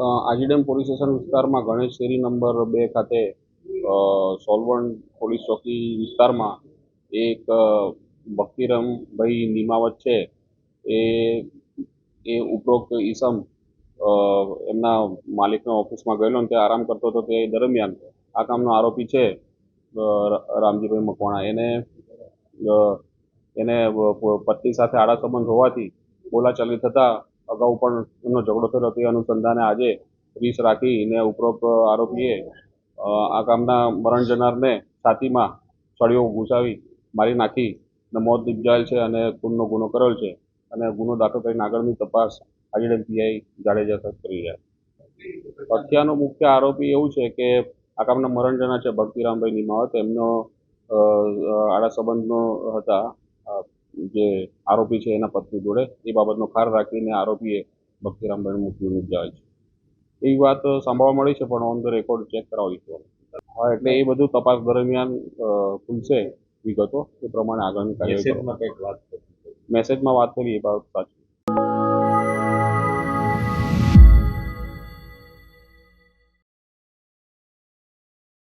આજીડેમ police station વિસ્તારમાં Ganesh number બે ખાતે સોલવણ પોલીસ ચોકી વિસ્તારમાં એક ભક્તિરામભાઈ નિમાવત છે. એ એ ઉપરોક્ત ઈસમ એમના માલિકના ઓફિસમાં ગયેલો અને તે આરામ કરતો હતો તે દરમિયાન આ કામનો આરોપી છે રામજીભાઈ મકવાણા. એને એને પત્ની સાથે આડા સંબંધ હોવાથી બોલાચાલી થતા અગાઉ પણ એમનો ઝઘડો થયેલો તે અનુસંધાને આજે રીસ રાખીને ઉપરોક્ત આરોપીએ આ કામના મરણ જનારને છાતીમાં સળીઓ ઘૂસાવી મારી નાખી અને મોત નિપજાયેલ છે અને ખૂનનો ગુનો કરેલ છે અને ગુનો દાખલ કરીને આગળની તપાસ આજે પીઆઈ જાડેજા કરી રહ્યા હત્યાનો મુખ્ય આરોપી એવું છે કે આ કામના મરણ જના છે ભક્તિરામભાઈ નિમાવત. એમનો આડા સંબંધનો હતા. જે આરોપી છે એના પત્ની જોડે એ બાબતનો ખાર રાખીને આરોપીએ ભક્તિરામભાઈનું મૃત્યુ નિપજાવે છે. એવી વાત સાંભળવા મળી છે પણ ઓન ધ રેકોર્ડ ચેક કરાવીશું હા એટલે એ બધું તપાસ દરમિયાન ખુલશે વિગતો એ પ્રમાણે આગળની કાર્યવાહી મેસેજમાં વાત કરી એ બાબત સાચી.